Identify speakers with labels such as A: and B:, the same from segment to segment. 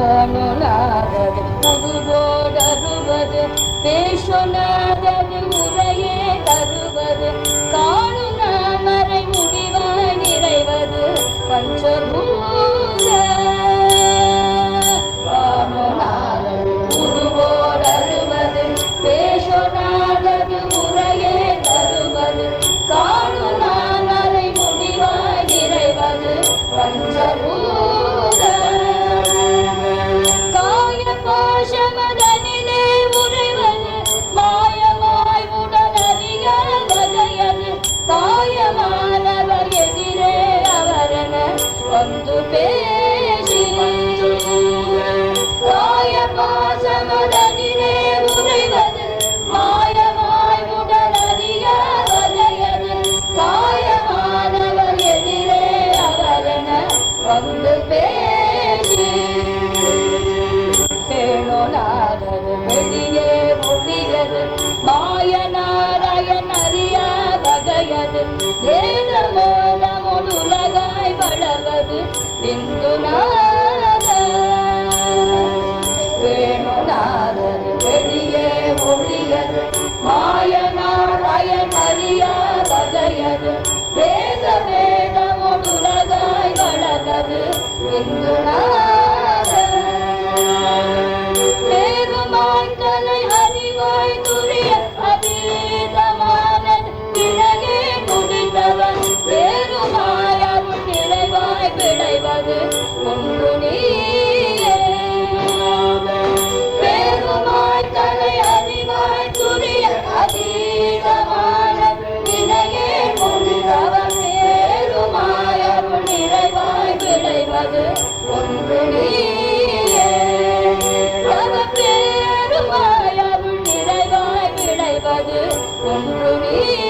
A: புவனுலாதது முதுபோதருவது பேசுனாதது உரையே தருவது. காணுன மறை முடிவாய் நிறைவது. பஞ்சபூ வேதமுடுலகாய் வளர்வது விந்துநாதன் என்பது ஒன்று பெருமாய் அருள் நிறைவாய் விளைவது ஒன்று நீ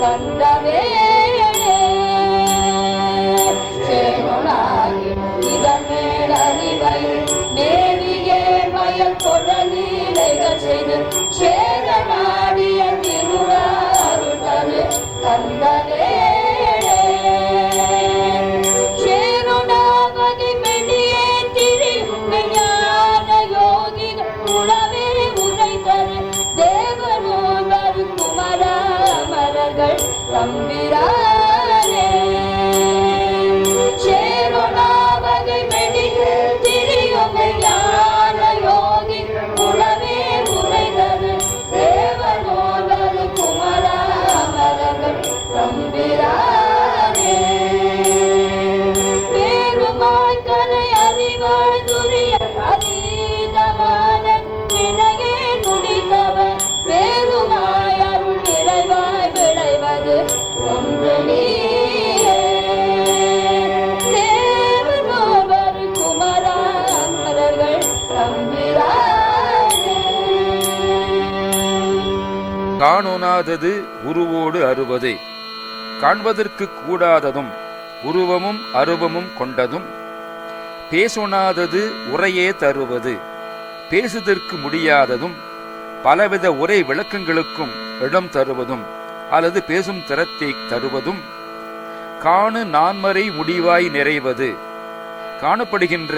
A: కందవే தம்பிரா
B: காணொணாதது உருவோடு அறுவதே காண்பதற்கு கூடாததும் உருவமும் அருவமும் கொண்டதும் பேசொணாதது உரையே தருவது பேசுதற்கு முடியாததும் பலவித உரை விளக்கங்களுக்கும் இடம் தருவதும் அல்லது பேசும் திறத்தை தருவதும் காணு நான்மறை முடிவாய் நிறைவது காணப்படுகின்ற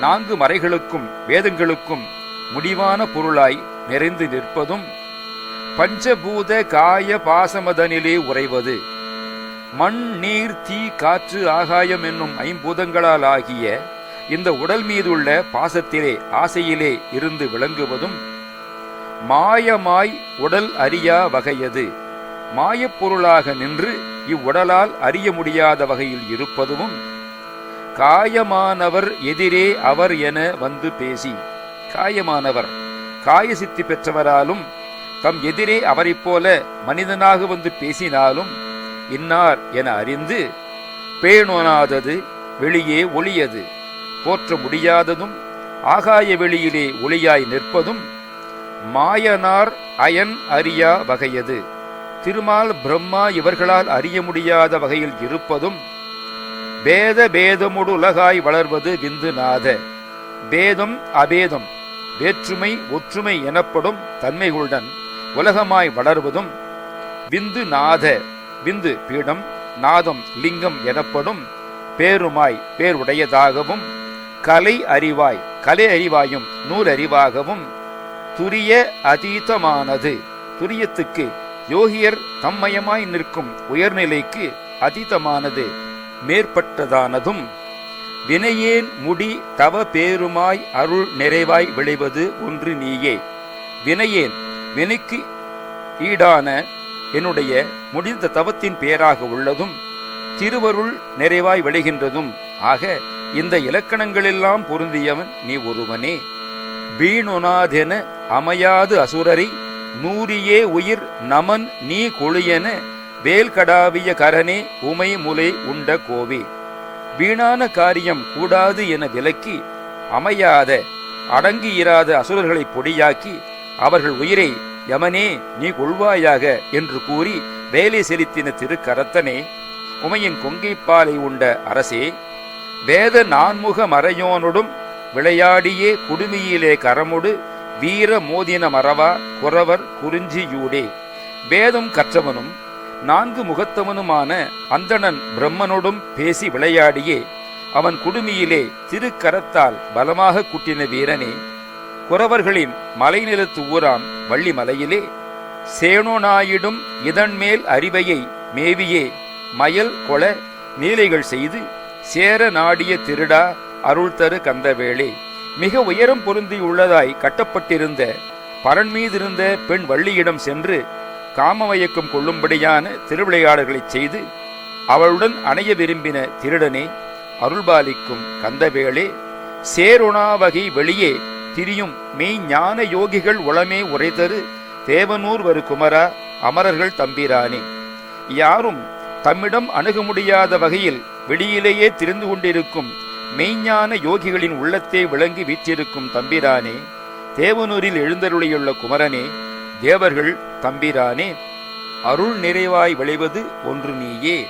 B: நான்கு மறைகளுக்கும் வேதங்களுக்கும் முடிவான பொருளாய் நிறைந்து நிற்பதும் பஞ்சபூத காய பாசமதனிலே உறைவது. மண் நீர் தீ காற்று ஆகாயம் என்னும் ஐம்பூதங்களால் ஆகிய இந்த உடல் மீதுள்ள பாசத்திலே ஆசையிலே இருந்து விளங்குவதும் மாயமாய் உடல் அறியா வகையது. மாயப்பொருளாக நின்று இவ்வுடலால் அறிய முடியாத வகையில் இருப்பதும் காயமானவர் எதிரே அவர் என வந்து பேசி காயமானவர் காய சித்தி பெற்றவராலும் தம் எதிரே அவரைப் போல மனிதனாக வந்து பேசினாலும் இன்னார் என அறிந்து பேணோனாதது வெளியே ஒளியது. போற்ற முடியாததும் ஆகாய வெளியிலே ஒளியாய் நிற்பதும் மாயனார் அயன் அறியா வகையது. திருமால் பிரம்மா இவர்களால் அறிய முடியாத வகையில் இருப்பதும் பேத பேதமுடு உலகாய் வளர்வது விந்துநாத பேதம் அபேதம் வேற்றுமை ஒற்றுமை எனப்படும் தன்மைகளுடன் உலகமாய் வளர்வதும் விந்து நாத விந்து பீடம் நாதம் லிங்கம் எனப்படும் பேருமாய் பேருடையதாகவும் கலை அறிவாய் கலை அறிவாயும் நூல் அறிவாகவும் துரிய அதீதமானது. துரியத்துக்கு யோகியர் தம்மயமாய் நிற்கும் உயர்நிலைக்கு அதீதமானது மேற்பட்டதானதும். வினையேன் முடி தவ பேருமாய் அருள் நிறைவாய் விளைவது ஒன்று நீயே. வினையேன் வினைக்கு ஈடான என்னுடைய முடிந்த தவத்தின் பேராக உள்ளதும் திருவருள் நிறைவாய் விளைகின்றதும் ஆக இந்த இலக்கணங்களெல்லாம் பொருந்தியவன் நீ ஒருவனே. வீணுநாதென அமையாது அசுரரை நூறியே உயிர் நமன் நீ கொளியென வேல்கடாவிய கரனே உமை முலை உண்ட கோவே. வீணான காரியம் கூடாது என விலக்கி அமையாத அடங்கியிராத அசுரர்களை பொடியாக்கி அவர்கள் உயிரை யமனே நீ கொள்வாயாக என்று கூறி வேலை செலுத்தின திருக்கரத்தனே உமையின் கொங்கைப்பாலை உண்ட அரசே வேத நான்முக மறையோனுடும் விளையாடியே குடுமியிலே கரமுடு வீர மோதின மறவா குறவர் குறிஞ்சியூடே வேதம் கற்றவனும் நான்கு முகத்தவனுமான அந்தணன் பிரம்மனோடும் பேசி விளையாடியே அவன் குடுமியிலே திருக்கரத்தால் பலமாக குட்டின வீரனே. குறவர்களின் மலைநிலத்து ஊராம் வள்ளிமலையிலே சேனோனாயிடும் இதன்மேல் அறிவையை மேவியே மயல் கொள நீலைகள் செய்து சேர நாடிய திருடா அருள் தரு கந்தவேளே. மிக உயரம் பொருந்தியுள்ளதாய் கட்டப்பட்டிருந்த பரன் மீதிருந்த பெண் வள்ளியிடம் சென்று காமமயக்கம் கொள்ளும்படியான திருவிளையாடல்களைச் செய்து அவளுடன் அணைய விரும்பின திருடனே அருள்பாலிக்கும் கந்தவேளே சேருணாவகை வெளியே திரியும் மெய் ஞான யோகிகள் உளமே உரைதரு. தேவனூர் வரு குமரா அமரர்கள் தம்பிரானே. யாரும் தம்மிடம் அணுக முடியாத வகையில் வெளியிலேயே திரிந்து கொண்டிருக்கும் மெய்ஞான யோகிகளின் உள்ளத்தை விளங்கி வீற்றிருக்கும் தம்பிரானே. தேவனூரில் எழுந்தருளியுள்ள குமரனே தேவர்கள் தம்பிரானே. அருள் நிறைவாய் விளைவது ஒன்று நீயே.